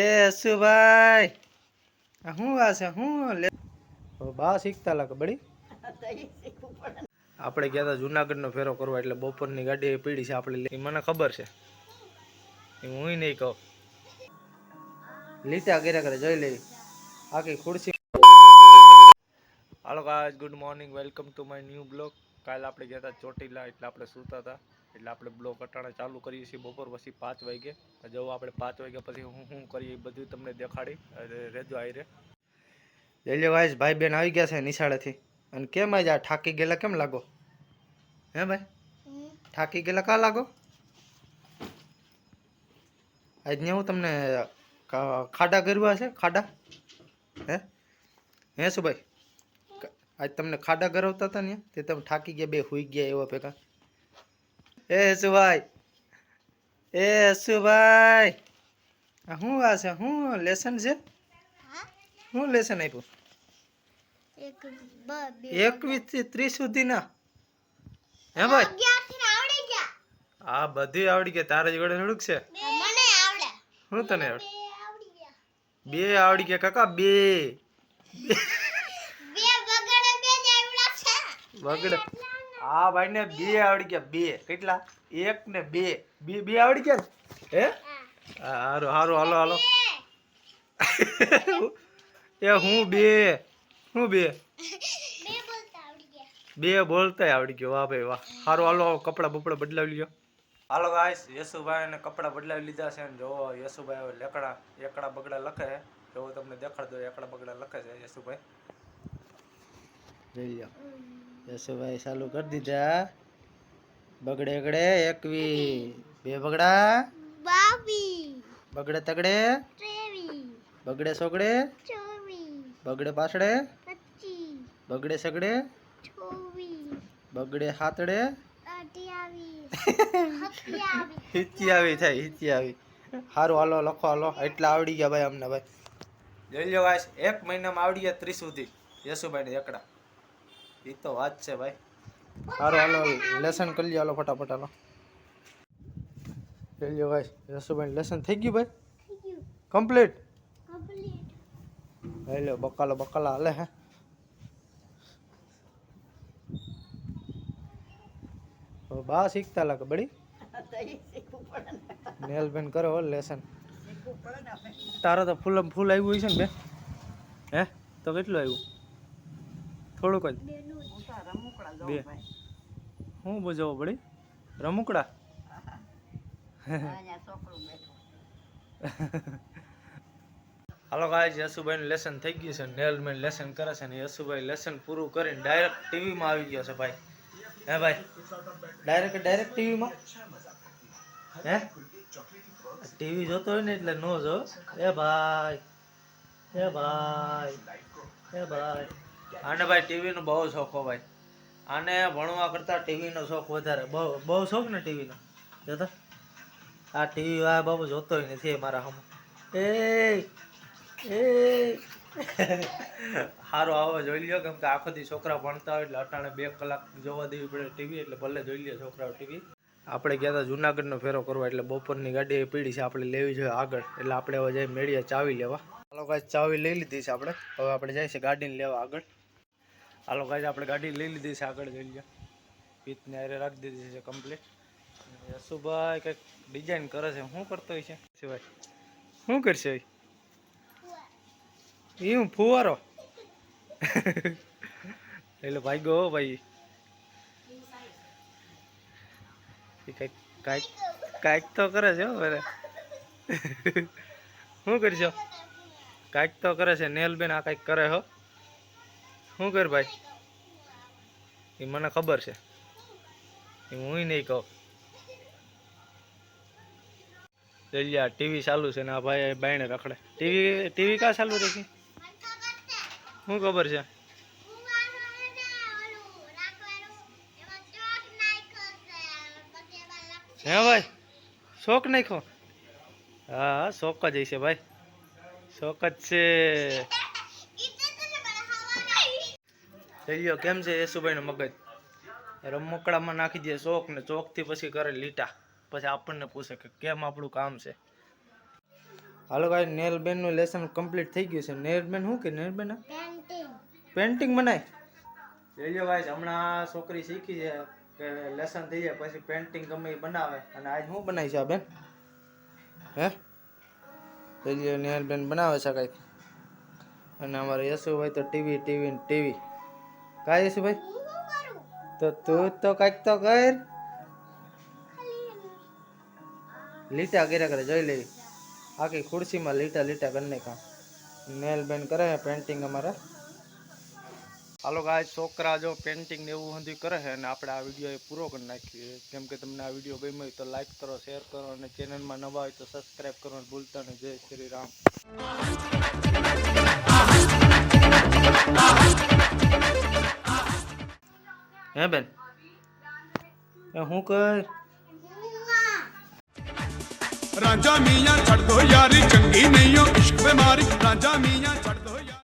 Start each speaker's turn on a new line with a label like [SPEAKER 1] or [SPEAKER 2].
[SPEAKER 1] એ અશુભાઈ શું આ છે? શું લે બા શીખતા લાગે, બળી? આપણે ગયા હતા જુનાગઢનો ફેરો કરવા, એટલે બપોરની ગાડી પીડી છે આપણે એ મને ખબર છે. એ હું નહીં કહું. લીટા કર્યા કરે, જોઈ લેવી આખી ખુરશી hello guys good morning welcome to my new blog કાલે આપણે ગયા હતા ચોટીલા, એટલે આપણે સૂતા હતા એટલે આપણે બ્લોક અટાણે ચાલુ કરીએ છીએ બપોર પછી પાંચ વાગે. જવું આપણે પાંચ વાગ્યા પછી હું શું કરીએ એ બધું તમને દેખાડી. રેજો આવી રે. જઈ ગાઈસ ભાઈ બેન આવી ગયા છે નિશાળેથી. અને કેમ આજે આ થાકી ગયેલા કેમ લાગો? હે ભાઈ? થાકી ગયેલા કા લાગો? આજ ને હું તમને ખાડા ગરવા છે? ખાડા? હે? હે શું ભાઈ આજ તમને ખાડા ગરવતા હતા ને તે તમે થાકી ગયા બે હુઈ ગયા એવા ભેગા. એ સુભાઈ એ સુભાઈ આ શું આ છે? શું લેસન છે? શું લેસન આપ્યું?
[SPEAKER 2] એક બ બે
[SPEAKER 1] એકવીસથી ત્રીસ સુધીના. હે ભાઈ?
[SPEAKER 2] અગિયારથી આવડી ગયા.
[SPEAKER 1] આ બધું આવડી ગયા. તારા જોડે થોડુંક છે?
[SPEAKER 2] મને આવડે.
[SPEAKER 1] શું તને આવડે?
[SPEAKER 2] બે આવડી ગયા.
[SPEAKER 1] બે આવડી ગયા. કાકા બે.
[SPEAKER 2] બે બગડે બે જ આવડા છે
[SPEAKER 1] બગડે આ ભાઈ ને બે આવડી ગયા બે. કેટલા? એક ને બે. બે બે આવડી ગયા હે? હારું હારું હાલો હાલો. એ હું બે? હું બે?
[SPEAKER 2] બે બોલતા આવડી ગયા.
[SPEAKER 1] બે બોલતા આવડી ગયો વાહ ભાઈ વાહ. હારું હાલો કપડા બપડા બદલાવી લ્યો. હાલો ગાઈસ યશુભાઈ ને કપડા બદલાવી લીધા છે ને જો યશુભાઈ લેકડા એકડા બગડા લખે. છે જો તમને દેખાડ દો એકડા બગડા લખે છે યશુભાઈ. જોઈ લ્યો યશુભાઈ ચાલુ કરી દીધા. બગડે એકડે એકવી બે બગડા. બગડે તગડે. બગડે સોગડે. બગડે પાછડે. બગડે સગડે. બગડે હાથડે. હિચી આવી થાય હિચી આવી સારું હાલો લખો હાલો. એટલા આવડી ગયા ભાઈ અમને ભાઈ. જોઈ લો ભાઈ એક મહિનામાં આવડી ગયા ત્રીસ સુધી. યશુભાઈ ને એકડા. એ તો વાત છે ભાઈ. સારું હાલો લેસન કરી લ્યો હાલો ફટાફટ હાલો. કરી લો ભાઈ રસુભાઈ લેસન થઈ ગયું ભાઈ? કમ્પ્લીટ?
[SPEAKER 2] કમ્પ્લીટ.
[SPEAKER 1] લઈ બકાલો બકાલા હાલે હે. બા શીખતા લાગે બડી નેલ પેન કરો લેસન. તારો તો ફૂલ ફૂલ આવ્યું હોય છે ને બે. હે? તો કેટલું આવ્યું? થોડુંક જ. બે. હું બજાવો પડી રમુકડા? હાલો ગાય યશુભાઈનું લેસન થઈ ગયું છે. નેલમેન લેસન કરે છે ને યશુભાઈ લેસન પૂરું કરીને ડાયરેક્ટ ટીવીમાં આવી ગયો છે ભાઈ. હે ભાઈ? ડાયરેક્ટ ડાયરેક્ટ ટીવીમાં હે? ટીવી જોતો હોય ને એટલે નો જો એ ભાઈ એ ભાઈ એ ભાઈ. આને ભાઈ ટીવી નો બહુ શોખ હો ભાઈ. આને ભણવા કરતા ટીવી નો શોખ વધારે. બહુ બહુ શોખ ને ટીવી નો જોતો? આ ટીવી આ બાબુ જોતો નથી મારા હમ. એ એ સારું આવો જોઈ લ્યો કેમ કે આખો દી છોકરા ભણતા હોય એટલે અટાણે બે કલાક જોવા દેવી પડે ટીવી એટલે ભલે જોઈ લે છોકરાઓ ટીવી. આપણે ગયા હતા જુનાગઢનો ફેરો કરવા એટલે બપોરની ગાડી પીડી છે, આપણે લેવી જોઈએ આગળ. એટલે આપણે હવે જઈ મેળીએ, ચાવી લેવા. કાંઈ ચાવી લઈ લીધી છે આપણે. હવે આપણે જઈશું ગાડીને લેવા આગળ. હાલો કાંઈ આપણે ગાડી લઈ લીધી છે આગળ જઈ લ્યો પીતને આરે રાખી દીધી છે કમ્પ્લીટ યશુભાઈ કંઈક ડિઝાઇન કરે છે. શું કરતો હોય છે? સિવાય શું કરશે એ? હું ફુવારો. એટલે ભાઈ ગો ભાઈ. એ કંઈક, કાંઈક કાંઈક તો કરે છે હો શું કરશો? કાંઈક તો કરે છે. નેલ આ કાંઈક કરે હો. શું કર ભાઈ? એ મને ખબર છે. એ હું નહીં કહું. જલ્યા ટીવી ચાલુ છે ને આ ભાઈ બાયણે રખડે. ટીવી ટીવી કા ચાલુ રહી શું ખબર છે? હે ભાઈ, શોખ નાખો હા, શોખ જ હશે ભાઈ. શોખ જ છે. જલ્યો કેમ છે યેસુભાઈ નું મગજ રમકડામાં નાખી દે ચોક ને ચોકથી પછી કરે લીટા. પછી આપણને પૂછે કે કેમ આપણું કામ છે? હાલો ભાઈ નેલબેનનું નું લેસન કમ્પ્લીટ થઈ ગયું છે. નેલબેન શું કે નેલબેન?
[SPEAKER 2] પેન્ટિંગ
[SPEAKER 1] બનાય જોજો ભાઈ હમણાં છોકરી શીખી છે કે લેસન થઈ જાય પછી પેન્ટિંગ ગમે એ બનાવે. અને આજ શું બનાવી છે આ બેન? હે? જોજો નેલબેન બનાવે છે કાંઈક અને અમારે યશુભાઈ તો ટીવી ટીવી ને ટીવી. કાંઈ યશુભાઈ
[SPEAKER 2] હું શું કરું
[SPEAKER 1] તો તું તો કાંઈક તો કર
[SPEAKER 2] ખાલી
[SPEAKER 1] લીટા કર્યા કરે જોઈ લેવી આખી ખુરશીમાં લીટા લીટા કરી નાખ્યા નેલ બેન કરે છે પેન્ટિંગ અમારે હાલો ગાય છોકરા જો પેન્ટિંગ ને એવું બધું કરે છે અને આપણે આ વીડિયો એ પૂરો કરી નાખીએ કેમ કે તમને આ વીડિયો ગમ્યો હોય તો લાઈક કરો શેર કરો અને ચેનલમાં નવા હોય તો સબસ્ક્રાઈબ કરવાનું ભૂલતા નહીં જય શ્રી રામ है बेन हूँ
[SPEAKER 2] कर
[SPEAKER 3] राजा मियाँ चढ़ दो यारी, चंगी नहीं हो इश्क बीमारी। राजा मियाँ चढ़